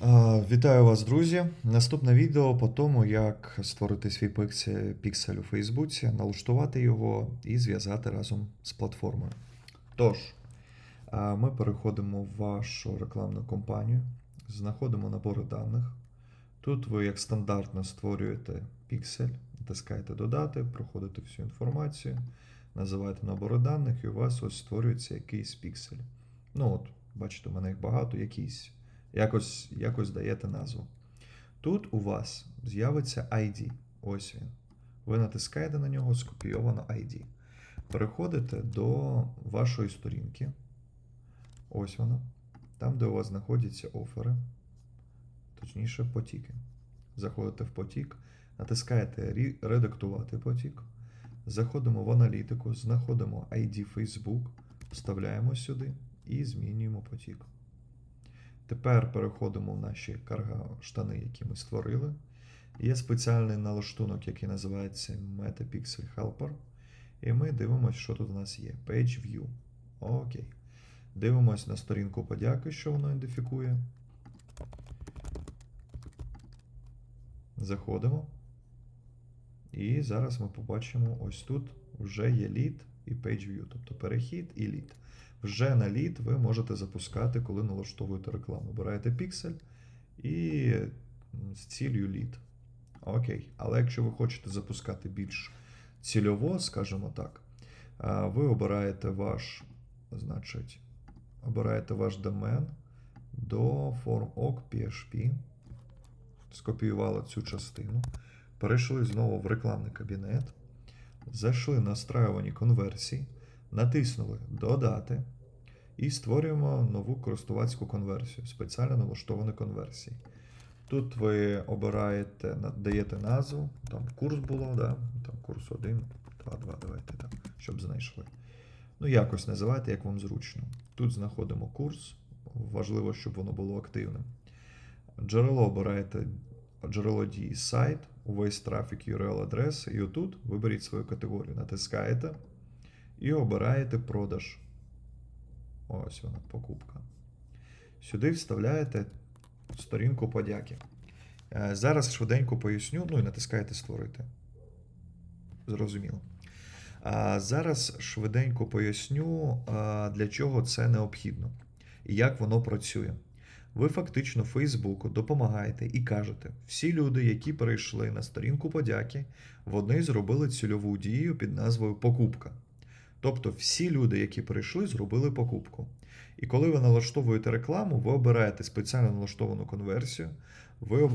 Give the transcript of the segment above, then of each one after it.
А, Вітаю вас, друзі! Наступне відео по тому, як створити свій піксель у Фейсбуці, налаштувати його і зв'язати разом з платформою. Тож, ми переходимо в вашу рекламну кампанію, знаходимо набори даних. Тут ви, як стандартно, створюєте піксель, натискаєте додати, проходите всю інформацію, називаєте набори даних, і у вас ось створюється якийсь піксель. Ну от, бачите, у мене їх багато, якийсь якось, якось даєте назву. Тут у вас з'явиться ID. Ось він. Ви натискаєте на нього скопійовано ID. Переходите до вашої сторінки. Ось вона. Там, де у вас знаходяться офери, точніше, потіки. Заходите в потік, натискаєте Редактувати потік. Заходимо в аналітику, знаходимо ID Facebook, вставляємо сюди і змінюємо потік. Тепер переходимо в наші карга штани, які ми створили. Є спеціальний налаштунок, який називається MetaPixel Helper. І ми дивимося, що тут у нас є. Page View. Окей. Дивимось на сторінку подяки, що воно ідентифікує. Заходимо. І зараз ми побачимо ось тут вже є лід і Page View, тобто перехід і лід. Вже на лід ви можете запускати, коли налаштовуєте рекламу. Обираєте піксель і з ціллю лід. Окей. Але якщо ви хочете запускати більш цільово, скажімо так, ви обираєте ваш, значить, обираєте ваш домен до form.ok PHP, скопіювали цю частину, перейшли знову в рекламний кабінет, зайшли на настраювані конверсії, натиснули Додати і створюємо нову користувацьку конверсію, спеціально налаштовані конверсії. Тут ви обираєте, даєте назву, там курс було, да? там курс 1, 2, 2, давайте так, щоб знайшли. Ну, якось називайте, як вам зручно. Тут знаходимо курс. Важливо, щоб воно було активним. Джерело обираєте джерело дії сайт, увесь трафік URL адреси, і отут виберіть свою категорію, натискаєте і обираєте продаж. Ось вона, покупка. Сюди вставляєте сторінку подяки. Е, Зараз швиденько поясню, ну і натискаєте створити. Зрозуміло. Зараз швиденько поясню, для чого це необхідно і як воно працює. Ви фактично Фейсбуку допомагаєте і кажете, всі люди, які перейшли на сторінку подяки, вони зробили цільову дію під назвою покупка. Тобто всі люди, які прийшли, зробили покупку. І коли ви налаштовуєте рекламу, ви обираєте спеціально налаштовану конверсію, ви,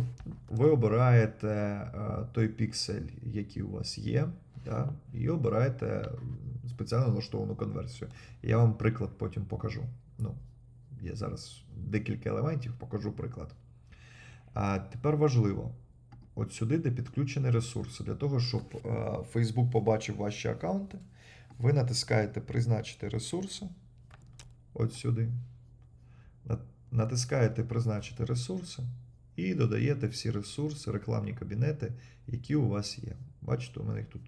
ви обираєте е, той піксель, який у вас є, да, і обираєте спеціально налаштовану конверсію. Я вам приклад потім покажу. Ну, є зараз декілька елементів, покажу приклад. А тепер важливо. От сюди, де підключені ресурси, для того, щоб е, Facebook побачив ваші аккаунти, ви натискаєте Призначити ресурси. От сюди. Натискаєте Призначити ресурси і додаєте всі ресурси, рекламні кабінети, які у вас є. Бачите, у мене їх тут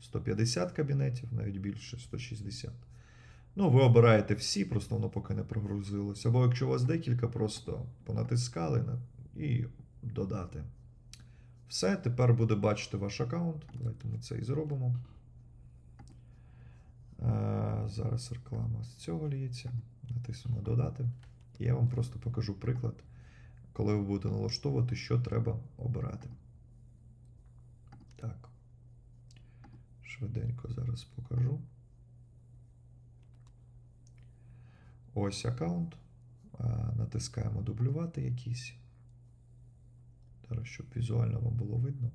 150 кабінетів, навіть більше 160. Ну, ви обираєте всі, просто воно поки не прогрузилось. Або якщо у вас декілька, просто понатискали і додати. Все, тепер буде бачити ваш аккаунт. Давайте ми це і зробимо. Е, Зараз реклама з цього ліється. Натиснемо додати. І я вам просто покажу приклад, коли ви будете налаштовувати, що треба обирати. Так. Швиденько зараз покажу. Ось аккаунт. Е, Натискаємо дублювати якийсь. Зараз, щоб візуально вам було видно.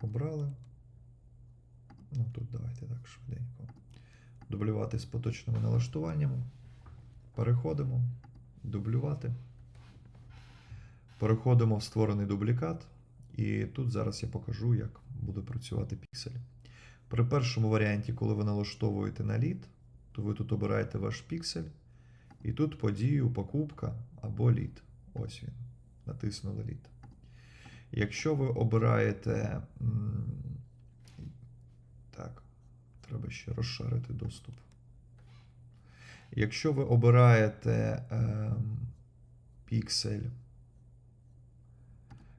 Обрали. Ну тут давайте так швиденько. Дублювати з поточними налаштуваннями. Переходимо. Дублювати. Переходимо в створений дублікат. І тут зараз я покажу, як буде працювати піксель. При першому варіанті, коли ви налаштовуєте на лід, то ви тут обираєте ваш піксель. І тут подію покупка або лід. Ось він. Натиснули лід. Якщо ви обираєте. Так, треба ще розширити доступ. Якщо ви обираєте ем, піксель,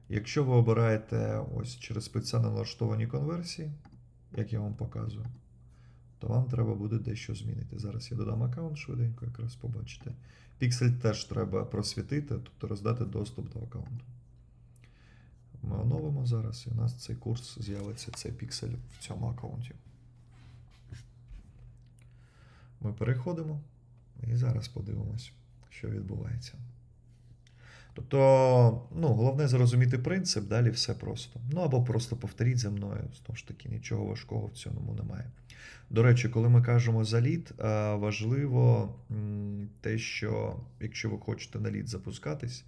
якщо ви обираєте ось через спеціально налаштовані конверсії, як я вам показую, то вам треба буде дещо змінити. Зараз я додам аккаунт швиденько, якраз побачите. Піксель теж треба просвітити, тобто роздати доступ до аккаунту. Ми оновимо зараз, і у нас цей курс з'явиться, цей піксель в цьому аккаунті. Ми переходимо і зараз подивимось, що відбувається. Тобто, ну, головне зрозуміти принцип, далі все просто. Ну або просто повторіть за мною. Знову ж таки, нічого важкого в цьому немає. До речі, коли ми кажемо за лід, е, важливо те, що якщо ви хочете на лід запускатись,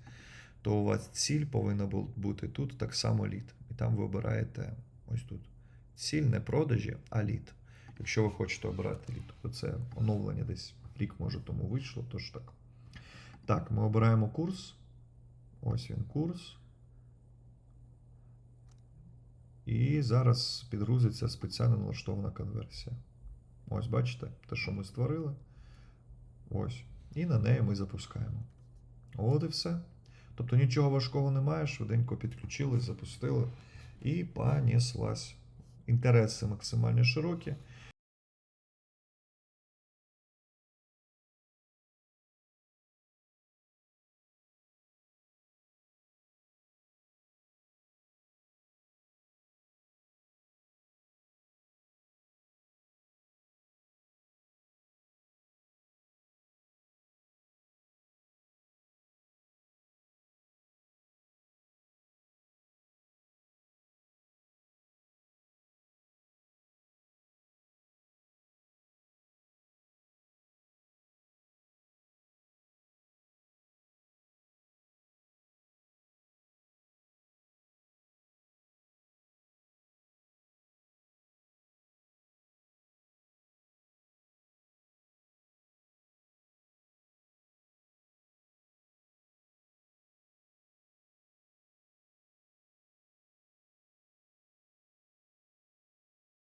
то у вас ціль повинна бути тут так само лід. І там ви обираєте ось тут. Ціль не продажі, а лід. Якщо ви хочете обирати лід. Тобто це оновлення десь рік, може, тому вийшло, тож так. Так, ми обираємо курс. Ось він курс. І зараз підгрузиться спеціально налаштована конверсія. Ось, бачите, те, що ми створили. Ось. І на неї ми запускаємо. От і все. Тобто нічого важкого немає, швиденько підключили, запустили і понеслась. Інтереси максимально широкі.